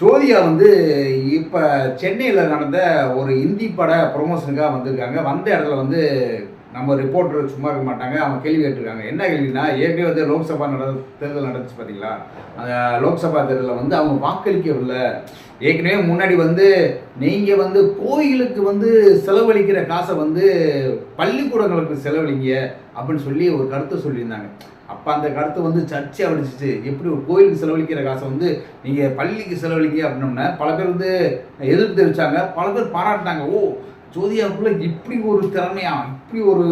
ஜோதியா வந்து இப்போ சென்னையில் நடந்த ஒரு இந்தி பட ப்ரொமோஷனுக்காக வந்திருக்காங்க. வந்த இடத்துல வந்து நம்ம ரிப்போர்ட்டர் சும்மா இருக்க மாட்டாங்க அவங்க கேள்வி கேட்டிருக்காங்க. என்ன கேள்வினா ஏற்கனவே வந்து லோக்சபா நட தேர்தல் நடந்துச்சு பார்த்தீங்களா அந்த லோக்சபா தேர்தலில் வந்து அவங்க வாக்களிக்கவில்லை ஏற்கனவே முன்னாடி வந்து நீங்கள் வந்து கோயிலுக்கு வந்து செலவழிக்கிற காசை வந்து பள்ளிக்கூடங்களுக்கு செலவழிங்க அப்படின்னு சொல்லி ஒரு கருத்தை சொல்லியிருந்தாங்க. அப்போ அந்த கருத்து வந்து சர்ச்சை அடிச்சிச்சு. எப்படி ஒரு கோயிலுக்கு செலவழிக்கிற காசை வந்து நீங்கள் பள்ளிக்கு செலவழிக்க அப்படின்னோம்னா பல பேர் வந்து எதிர்ப்பு தெரிவித்தாங்க பல பேர் பாராட்டினாங்க. ஓ ஜோதியாவுக்குள்ள இப்படி ஒரு திறமையா அப்படி ஒரு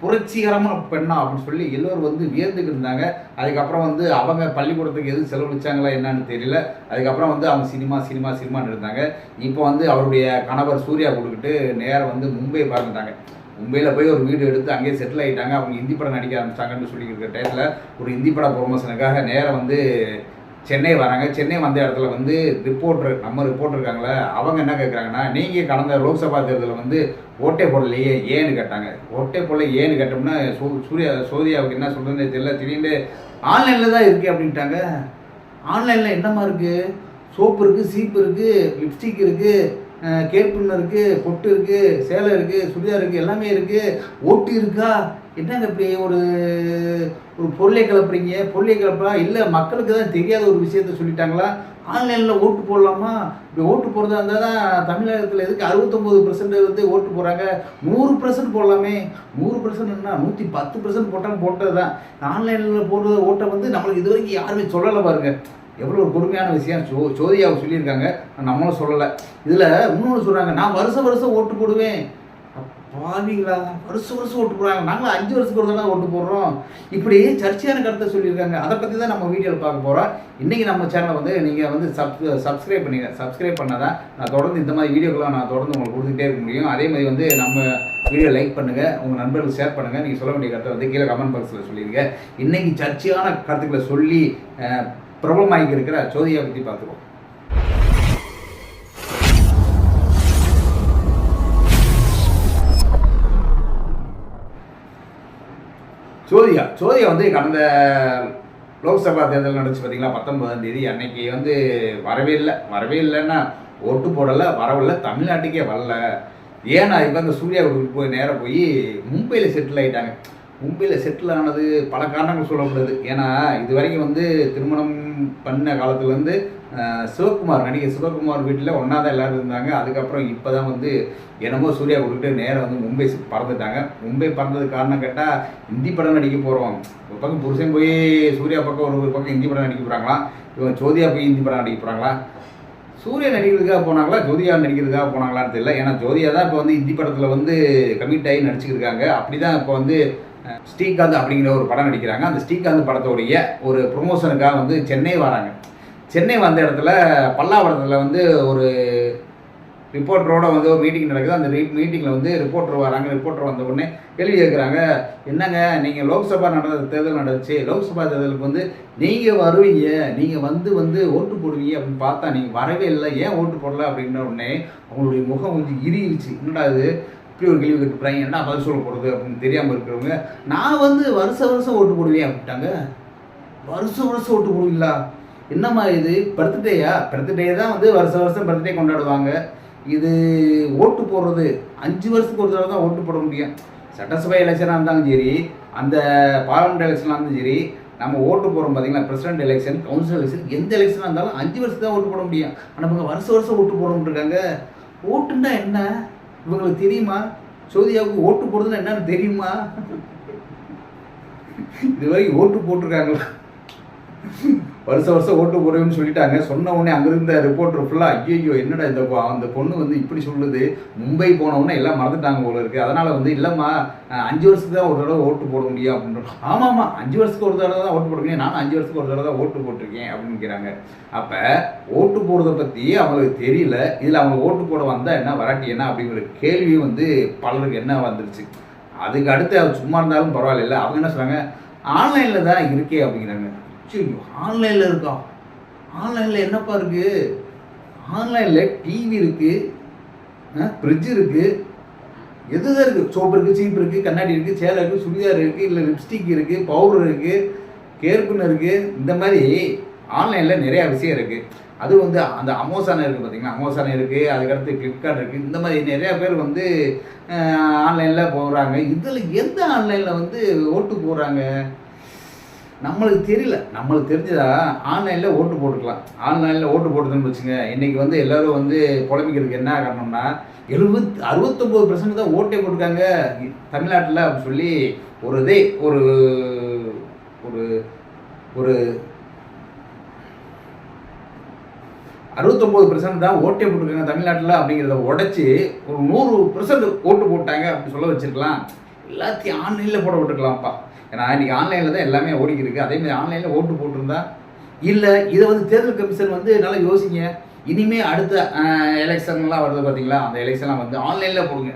புரட்சிகரமான பெண்ணா அப்படின்னு சொல்லி எல்லோரும் வந்து வியந்துக்கிட்டு இருந்தாங்க. அதுக்கப்புறம் வந்து அவங்க பள்ளிக்கூடத்துக்கு எது செலவழிச்சாங்களா என்னன்னு தெரியல. அதுக்கப்புறம் வந்து அவங்க சினிமா சினிமா சினிமான்னு இருந்தாங்க. இப்போ வந்து அவருடைய கணவர் சூர்யா கொடுத்துட்டு நேராக வந்து மும்பை பார்த்துட்டாங்க. மும்பையில் போய் ஒரு வீடு எடுத்து அங்கேயே செட்டில் ஆகிட்டாங்க அவங்க ஹிந்தி படம் நடிக்க ஆரம்பிச்சாங்கன்னு சொல்லியிருக்கிற டயத்தில் ஒரு ஹிந்தி பட ப்ரொமோஷனுக்காக நேராக வந்து சென்னை வராங்க. சென்னை வந்த இடத்துல வந்து ரிப்போர்ட்டர் நம்ம ரிப்போர்ட்டர் இருக்காங்களே அவங்க என்ன கேட்குறாங்கன்னா நீங்கள் கடந்த லோக்சபா தேர்தலில் வந்து ஓட்டே போடலையே ஏன்னு கேட்டாங்க. ஓட்டே போடல ஏன்னு கேட்டோம்னா சூ சூர்யா சோதியாவுக்கு என்ன சொல்கிறதுன்னு தெரியல. திடீர்னு ஆன்லைனில் தான் இருக்குது அப்படின்ட்டாங்க. ஆன்லைனில் என்னம்மா இருக்குது சோப்பு இருக்குது சீப்பு இருக்குது லிப்ஸ்டிக் இருக்குது கேர்பின் இருக்குது பொட்டு இருக்குது சேலை இருக்குது சுடிதார் இருக்குது எல்லாமே இருக்குது ஓட்டு இருக்கா? என்னங்க இப்படி ஒரு ஒரு பொருளை கிளப்புறீங்க? பொருளை கிளப்பா இல்லை மக்களுக்கு தான் தெரியாத ஒரு விஷயத்த சொல்லிட்டாங்களா? ஆன்லைனில் ஓட்டு போடலாமா? இப்படி ஓட்டு போடுறதா இருந்தால் தான் தமிழகத்தில் எதுக்கு அறுபத்தொம்போது பர்சன்ட் வந்து ஓட்டு போடுறாங்க? நூறு பர்சன்ட் போடலாமே. நூறு பர்சன்ட்னா நூற்றி பத்து பர்சன்ட் போட்டாலும் போட்டது தான் ஆன்லைனில் போடுற ஓட்டை வந்து நம்மளுக்கு இது வரைக்கும் யாருமே சொல்லலை பாருங்கள் எவ்வளோ ஒரு கொடுமையான விஷயம் சோ சோதியாவை சொல்லியிருக்காங்க. நம்மளும் சொல்லலை. இதில் இன்னொன்று சொல்கிறாங்க நான் வருஷம் வருஷம் ஓட்டு போடுவேன். பாவிங்களா. வருஷம் வருஷம் ஓட்டு போடுறாங்க. நாங்களும் அஞ்சு வருஷத்துக்கு ஒரு தடவை ஓட்டு போடுறோம். இப்படி சர்ச்சையான கருத்தை சொல்லியிருக்காங்க. அதை பற்றி தான் நம்ம வீடியோவில் பார்க்க போகிறோம் இன்றைக்கி நம்ம சேனலை வந்து நீங்கள் வந்து சப் சப்ஸ்கிரைப் பண்ணிங்க சப்ஸ்கிரைப் பண்ணால் தான் நான் தொடர்ந்து இந்த மாதிரி வீடியோக்கெலாம் நான் தொடர்ந்து உங்களுக்கு கொடுத்துட்டே இருக்க முடியும். அதே மாதிரி வந்து நம்ம வீடியோ லைக் பண்ணுங்கள் உங்கள் நண்பர்களுக்கு ஷேர் பண்ணுங்கள் நீங்கள் சொல்ல வேண்டிய கருத்தை வந்து கீழே கமெண்ட் பாக்ஸில் சொல்லிடுங்க இன்றைக்கி சர்ச்சையான கருத்துக்களை சொல்லி பிரபலமாகி இருக்கிற ஜோதியை பற்றி பார்த்துக்கோம் சோதியா சோதியா வந்து கடந்த லோக்சபா தேர்தல் நடந்துச்சு பார்த்தீங்களா பத்தொன்பதாம் தேதி. அன்னைக்கு வந்து வரவே இல்லை. வரவே இல்லைன்னா ஓட்டு போடலை வரவில்லை. தமிழ்நாட்டுக்கே வரல. ஏன்னா இப்போ அந்த சூர்யா வீட்டுக்கு போய் நேராக போய் மும்பையில் செட்டில் ஆகிட்டாங்க மும்பையில் செட்டில் ஆனது பல காரணங்கள் சொல்லப்படுது. ஏன்னா இது வரைக்கும் வந்து திருமணம் பண்ண காலத்துலேருந்து சிவகுமார் நடிகர் சிவகுமார் வீட்டில் ஒன்றா தான் எல்லோரும் இருந்தாங்க. அதுக்கப்புறம் இப்போ தான் வந்து என்னமோ சூர்யா கொடுத்துட்டு நேராக வந்து மும்பை பறந்துட்டாங்க. மும்பை பறந்தது காரணம் கேட்டால் ஹிந்தி படம் நடிக்க போகிறோம் ஒரு பக்கம் புருஷன் போய் சூர்யா பக்கம் ஒரு ஒரு பக்கம் ஹிந்தி படம் நடிக்க போகிறாங்களா இவங்க ஜோதியா போய் ஹிந்தி படம் நடிக்க போகிறாங்களா சூர்யா நடிக்கிறதுக்காக போனாங்களா? ஜோதியா நடிக்கிறதுக்காக போனாங்களான்னு தெரியல. ஏன்னா ஜோதியா தான் இப்போ வந்து ஹிந்தி படத்தில் வந்து கமிட் ஆகி நடிச்சுக்கிருக்காங்க அப்படி தான் இப்போ வந்து ஸ்ரீகாந்த் அப்படிங்கிற ஒரு படம் நடிக்கிறாங்க. அந்த ஸ்ரீகாந்த் படத்தோடைய ஒரு ப்ரொமோஷனுக்காக வந்து சென்னை வராங்க. சென்னை வந்த இடத்துல பல்லாவரத்தில் வந்து ஒரு ரிப்போர்ட்டரோட வந்து ஒரு மீட்டிங் நடக்குது. அந்த மீட்டிங்கில் வந்து ரிப்போர்ட்டர் வராங்க. ரிப்போர்ட்டர் வந்த உடனே கேள்வி கேட்குறாங்க என்னங்க நீங்கள் லோக்சபா நடந்த தேர்தல் நடந்துச்சு. லோக்சபா தேர்தலுக்கு வந்து நீங்கள் வருவீங்க. நீங்கள் வந்து வந்து ஓட்டு போடுவீங்க. அப்படின்னு பார்த்தா நீங்கள் வரவே இல்லை. ஏன் ஓட்டு போடல? அப்படின்ற உடனே அவங்களுடைய முகம் கொஞ்சம் இறுகிடுச்சு என்னடா இது? இப்படி ஒரு கேள்வி கேட்டுப்பாங்க என்ன பதில் சொல்ல போகிறது அப்படின்னு தெரியாமல் இருக்கிறவங்க நான் வந்து வருஷ வருஷம் ஓட்டு போடுவேன் அப்படின்ட்டாங்க. வருஷம் வருஷம் ஓட்டு போடுவீங்களா? என்னம்மா இது? பர்த்டேயா? பர்த்டே தான் வந்து வருஷ வருஷம் பர்த்டே கொண்டாடுவாங்க. இது ஓட்டு போடுறது. அஞ்சு வருஷத்துக்கு ஒரு தடவை தான் ஓட்டு போட முடியும். சட்டசபை எலெக்ஷனாக இருந்தாலும் சரி அந்த பார்லமெண்ட் எலெக்ஷனாக இருந்தாலும் சரி நம்ம ஓட்டு போகிறோம் பார்த்தீங்களா பிரசிடென்ட் எலெக்ஷன் கவுன்சில் எலெக்ஷன் எந்த எலெக்ஷனாக இருந்தாலும் அஞ்சு வருஷத்துக்கு தான் ஓட்டு போட முடியும். ஆனால் இவங்க வருஷம் வருஷம் ஓட்டு போட இருக்காங்க. ஓட்டுன்னா என்ன? இவங்களுக்கு தெரியுமா? சோதியாவுக்கு ஓட்டு போடுறதுன்னா என்னன்னு தெரியுமா? இது வரைக்கும் ஓட்டு போட்டிருக்காங்களா? வருஷம் வருஷம் ஓட்டு குறைவுன்னு சொல்லிட்டாங்க. சொன்ன உடனே அங்கே இருந்த ரிப்போர்ட்டர் ஃபுல்லாக ஐயோ என்னடா இந்த அந்த பொண்ணு வந்து இப்படி சொல்லுது. மும்பை போன உடனே எல்லாம் மறந்துட்டாங்க போல இருக்குது அதனால் வந்து இல்லைம்மா அஞ்சு வருஷத்துக்கு தான் ஒரு தடவை ஓட்டு போட முடியும் அப்படின்னு ஆமாம்மா அஞ்சு வருஷத்துக்கு ஒரு தடவை தான் ஓட்டு போட நானும் அஞ்சு வருஷத்துக்கு ஒரு தடவை தான் ஓட்டு போட்டிருக்கேன். அப்படிங்கிறாங்க அப்போ ஓட்டு போடுறத பற்றி அவங்களுக்கு தெரியல. இதில் அவங்க ஓட்டு போட வந்தால் என்ன வராட்டி என்ன அப்படிங்கிற கேள்வி வந்து பலருக்கு என்ன வந்துருச்சு. அதுக்கு அடுத்து அவர் சும்மா இருந்தாலும் பரவாயில்ல. அவங்க என்ன சொல்கிறாங்க ஆன்லைனில் தான் இருக்கே அப்படிங்கிறாங்க. சரி ஆன்லைனில் இருக்கா? ஆன்லைனில் என்னப்பா இருக்குது ஆன்லைனில் டிவி இருக்குது ஃப்ரிட்ஜ் இருக்குது எது தான் இருக்குது சோப்பு இருக்குது சீப் இருக்குது கண்ணாடி இருக்குது சேலை இருக்குது சுடிதார் இருக்குது இல்லை லிப்ஸ்டிக் இருக்குது பவுடர் இருக்குது கேர்பின் இருக்குது இந்த மாதிரி ஆன்லைனில் நிறையா விஷயம் இருக்குது அது வந்து அந்த அமோசான் இருக்குது பார்த்தீங்களா அமோசான் இருக்குது அதுக்கடுத்து ஃப்ளிப்கார்ட் இருக்குது இந்த மாதிரி நிறையா பேர் வந்து ஆன்லைனில் போகிறாங்க இதில் எந்த ஆன்லைனில் வந்து ஓட்டு போடுறாங்க? நம்மளுக்கு தெரியல. நம்மளுக்கு தெரிஞ்சதா ஆன்லைனில் ஓட்டு போட்டுக்கலாம். ஆன்லைனில் ஓட்டு போட்டுதுன்னு வச்சுங்க இன்றைக்கி வந்து எல்லோரும் வந்து புலம்பிக்கிறதுக்கு என்ன காரணம்னா எழுபத் அறுபத்தொம்போது பர்சன்ட் தான் ஓட்டே போட்டிருக்காங்க தமிழ்நாட்டில் அப்படின்னு சொல்லி ஒரு இதே ஒரு ஒரு ஒரு அறுபத்தொம்போது பர்சன்ட் தான் ஓட்டே போட்டிருக்காங்க தமிழ்நாட்டில் அப்படிங்கிறத உடச்சி ஒரு நூறு பர்சன்ட் ஓட்டு போட்டாங்க அப்படின்னு சொல்ல வச்சிருக்கலாம். எல்லாத்தையும் ஆன்லைனில் போட விட்டுருக்கலாம்ப்பா. ஏன்னா இன்றைக்கி ஆன்லைனில் தான் எல்லாமே ஓடிக்கிருக்கு. அதேமாதிரி ஆன்லைனில் ஓட்டு போட்டிருந்தா இல்லை இதை வந்து தேர்தல் கமிஷன் வந்து நல்லா யோசிங்க. இனிமே அடுத்த எலெக்ஷன்லாம் வருது பார்த்தீங்களா அந்த எலெக்ஷன்லாம் வந்து ஆன்லைனில் போடுங்க.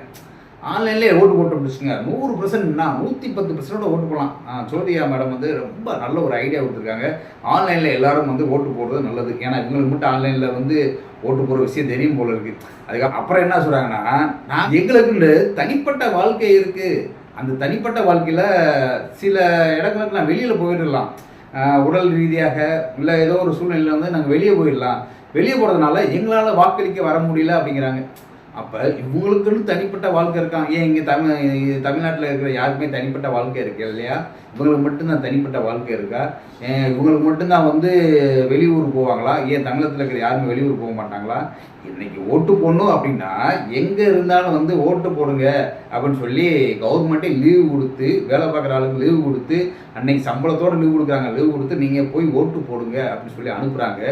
ஆன்லைன்லேயே ஓட்டு போட்டு முடிச்சுங்க. நூறு பர்சன்ட்னா நூற்றி பத்து பர்சன்டோட ஓட்டு போகலாம் ஜோதியா மேடம் வந்து ரொம்ப நல்ல ஒரு ஐடியா கொடுத்துருக்காங்க. ஆன்லைனில் எல்லாரும் வந்து ஓட்டு போடுறது நல்லது. ஏன்னா இவங்களுக்கு மட்டும் ஆன்லைனில் வந்து ஓட்டு போடுற விஷயம் தெரியும் போல இருக்கு. அதுக்கப்புறம் அப்புறம் என்ன சொல்கிறாங்கன்னா நான் எங்களுக்குன்னு தனிப்பட்ட வாழ்க்கை இருக்குது அந்த தனிப்பட்ட வாழ்க்கையில் சில இடங்களுக்கு நான் வெளியில் போயிடலாம். உடல் ரீதியாக இல்லை ஏதோ ஒரு சூழ்நிலையில் வந்து நாங்கள் வெளியே போயிடலாம். வெளியே போகிறதுனால எங்களால் வாக்களிக்க வர முடியல அப்படிங்கிறாங்க. அப்போ இவங்களுக்குன்னு தனிப்பட்ட வாழ்க்கை இருக்காங்க ஏன் இங்கே தமிழ் தமிழ்நாட்டில் இருக்கிற யாருக்குமே தனிப்பட்ட வாழ்க்கை இருக்கு இல்லையா? இவங்களுக்கு மட்டும்தான் தனிப்பட்ட வாழ்க்கை இருக்கா? இவங்களுக்கு மட்டும்தான் வந்து வெளியூர் போவாங்களா? ஏன் தமிழகத்தில் இருக்கிற யாருமே வெளியூர் போக மாட்டாங்களா? இன்னைக்கு ஓட்டு போடணும் அப்படின்னா எங்கே இருந்தாலும் வந்து ஓட்டு போடுங்க அப்படின்னு சொல்லி கவர்மெண்ட்டே லீவு கொடுத்து வேலை பார்க்குற ஆளுக்கு லீவு கொடுத்து அன்னைக்கு சம்பளத்தோடு லீவு கொடுக்குறாங்க லீவு கொடுத்து நீங்கள் போய் ஓட்டு போடுங்க அப்படின்னு சொல்லி அனுப்புகிறாங்க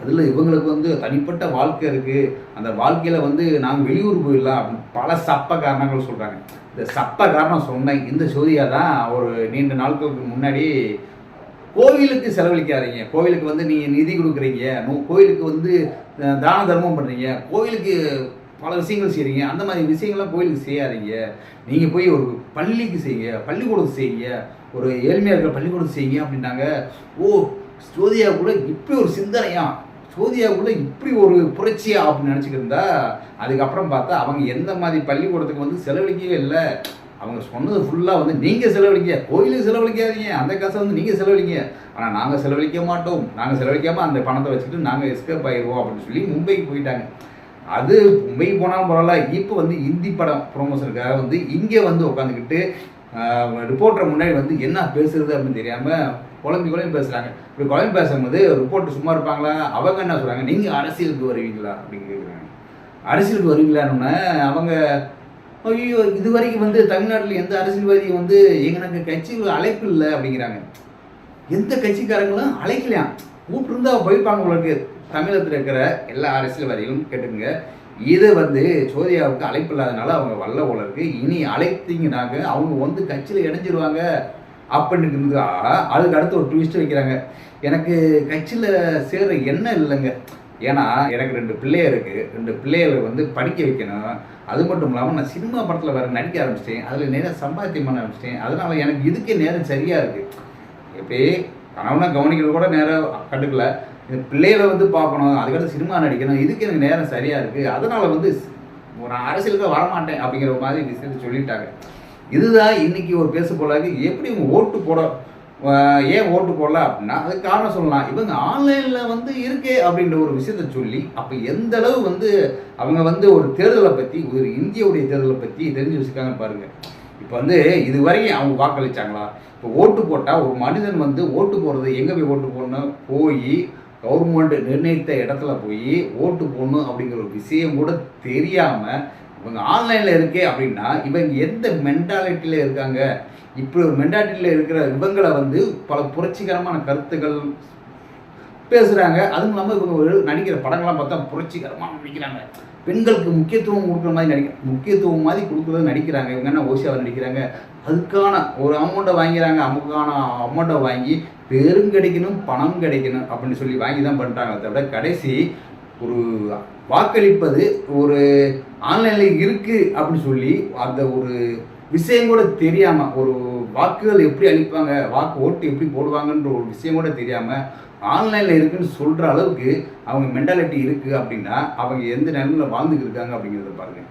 அதில் இவங்களுக்கு வந்து தனிப்பட்ட வாழ்க்கை இருக்குது அந்த வாழ்க்கையில் வந்து நாங்கள் வெளியூர் போயிடலாம் அப்படின்னு பல சப்ப காரணங்கள் சொல்கிறாங்க இந்த சப்ப காரணம் சொன்னேன் இந்த சோதியாக தான் ஒரு நீண்ட நாட்களுக்கு முன்னாடி கோவிலுக்கு செலவழிக்காதீங்க. கோவிலுக்கு வந்து நீங்கள் நிதி கொடுக்குறீங்க. கோவிலுக்கு வந்து தான தர்மம் பண்ணுறீங்க கோவிலுக்கு பல விஷயங்கள் செய்கிறீங்க அந்த மாதிரி விஷயங்கள்லாம் கோயிலுக்கு செய்யாதீங்க. நீங்கள் போய் ஒரு பள்ளிக்கு செய்யுங்க. பள்ளிக்கூடத்துக்கு செய்யுங்க. ஒரு ஏழ்மையாக இருக்கிற பள்ளிக்கூடத்துக்கு செய்யுங்க அப்படின்னாங்க. ஓ ஜோதியாவுக்குள்ள இப்படி ஒரு சிந்தனையா? ஜோதியாவுக்குள்ள இப்படி ஒரு புரட்சியா அப்படின்னு நினச்சிக்கிருந்தா அதுக்கப்புறம் பார்த்தா அவங்க எந்த மாதிரி பள்ளிக்கூடத்துக்கு வந்து செலவழிக்கவே இல்லை. அவங்க சொன்னது ஃபுல்லாக வந்து நீங்கள் செலவழிக்க கோயிலுக்கு செலவழிக்காதீங்க அந்த காசை வந்து நீங்கள் செலவழிங்க. ஆனால் நாங்கள் செலவழிக்க மாட்டோம். நாங்கள் செலவழிக்காமல் அந்த பணத்தை வச்சுட்டு நாங்கள் எஸ்கேப் ஆயிடுவோம் அப்படின்னு சொல்லி மும்பைக்கு போயிட்டாங்க. அது மும்பைக்கு போனாலும் பரவாயில்ல. இப்போ வந்து ஹிந்தி படம் ப்ரொமோஷனுக்காக வந்து இங்கே வந்து உட்காந்துக்கிட்டு ரிப்போர்ட்டர் முன்னாடி வந்து என்ன பேசுறது அப்படின்னு தெரியாமல் குழம்பி குழம்பு பேசுகிறாங்க இப்படி குழம்பு பேசும்போது ரிப்போர்ட் சும்மா இருப்பாங்களா? அவங்க என்ன சொல்கிறாங்க நீங்கள் அரசியலுக்கு வருவீங்களா? அப்படின்னு கேட்குறாங்க அரசியலுக்கு வருவீங்களான்னு அவங்க ஐயோ இது வரைக்கும் வந்து தமிழ்நாட்டில் எந்த அரசியல்வாதியும் வந்து எங்களுக்கு கட்சியில் அழைப்பு இல்லை அப்படிங்கிறாங்க. எந்த கட்சிக்காரங்களும் அழைக்கலையா? கூப்பிட்டுருந்தா போயிருப்பாங்க உங்களுக்கு தமிழகத்தில் இருக்கிற எல்லா அரசியல்வாதிகளும் கேட்டுங்க இது வந்து சோதியாவுக்கு அழைப்பு இல்லாதனால அவங்க வல்ல உலருக்கு இனி அழைத்தீங்கன்னாக்க அவங்க வந்து கட்சியில் இணைஞ்சிருவாங்க. அப்படின்னு அதுக்கு அடுத்து ஒரு ட்விஸ்ட் வைக்கிறாங்க. எனக்கு கட்சியில் சேர என்ன இல்லைங்க. ஏன்னா எனக்கு ரெண்டு பிள்ளைய இருக்குது ரெண்டு பிள்ளைகளை வந்து படிக்க வைக்கணும். அது மட்டும் இல்லாமல் நான் சினிமா படத்தில் வேறு நடிக்க ஆரம்பிச்சிட்டேன். அதில் நேரம் சம்பாத்தியம் பண்ண ஆரம்பிச்சிட்டேன். அதனால் எனக்கு இதுக்கே நேரம் சரியாக இருக்குது எப்படி கணவனை கவனிக்கிறது கூட நேரம் கண்டுக்கல. இந்த பிள்ளைகளை வந்து பார்க்கணும். அதுக்கடுத்து சினிமா நடிக்கணும். இதுக்கு எனக்கு நேரம் சரியாக இருக்குது அதனால் வந்து நான் அரசியலுக்கு வரமாட்டேன் அப்படிங்கிற மாதிரி விஷயத்தை சொல்லிட்டாங்க. இதுதான் இன்றைக்கி ஒரு பேச போலாக்கு எப்படி இவங்க ஓட்டு போட ஏன் ஓட்டு போடல அப்படின்னா அதுக்கு காரணம் சொல்லலாம். இவங்க ஆன்லைனில் வந்து இருக்கே அப்படின்ற ஒரு விஷயத்த சொல்லி அப்போ எந்த அளவு வந்து அவங்க வந்து ஒரு தேர்தலை பற்றி ஒரு இந்தியாவுடைய தேர்தலை பற்றி தெரிஞ்சு வச்சுக்காங்க பாருங்கள் இப்போ வந்து இது வரையும் அவங்க வாக்களிச்சாங்களா? இப்போ ஓட்டு போட்டால் ஒரு மனிதன் வந்து ஓட்டு போடுறது எங்கே போய் ஓட்டு போடணும்? போய் கவர்மெண்ட் நிர்ணயித்த இடத்துல போய் ஓட்டு போடணும் அப்படிங்கிற ஒரு விஷயம் கூட தெரியாமல் இவங்க ஆன்லைனில் இருக்கே அப்படின்னா இவங்க எந்த மென்டாலிட்டியில் இருக்காங்க? இப்படி ஒரு மென்டாலிட்டியில் இருக்கிற இவங்களை வந்து பல புரட்சிகரமான கருத்துக்கள் பேசுகிறாங்க அதுவும் இல்லாமல் இவங்க நடிக்கிற படங்கள்லாம் பார்த்தா புரட்சிகரமாக நடிக்கிறாங்க. பெண்களுக்கு முக்கியத்துவம் கொடுக்குற மாதிரி நடிக்க முக்கியத்துவம் மாதிரி கொடுக்குறது நடிக்கிறாங்க. இவங்க என்ன ஓசியாவை நடிக்கிறாங்க? அதுக்கான ஒரு அமௌண்ட்டை வாங்கிறாங்க அமுக்கான அமௌண்ட்டை வாங்கி பெரும் கிடைக்கணும் பணம் கிடைக்கணும் அப்படின்னு சொல்லி வாங்கி தான் பண்ணுறாங்க அதை விட கடைசி ஒரு வாக்களிப்பது ஒரு ஆன்லைனில் இருக்குது அப்படின்னு சொல்லி அந்த ஒரு விஷயம் கூட தெரியாமல் ஒரு வாக்குகள் எப்படி அளிப்பாங்க வாக்கு ஓட்டு எப்படி போடுவாங்கன்ற ஒரு விஷயம் கூட தெரியாமல் ஆன்லைனில் இருக்குன்னு சொல்கிற அளவுக்கு அவங்க மென்டாலிட்டி இருக்குது அப்படின்னா அவங்க எந்த நிலமையில் வாழ்ந்துக்கிட்டு இருக்காங்க அப்படிங்கிறத பாருங்கள்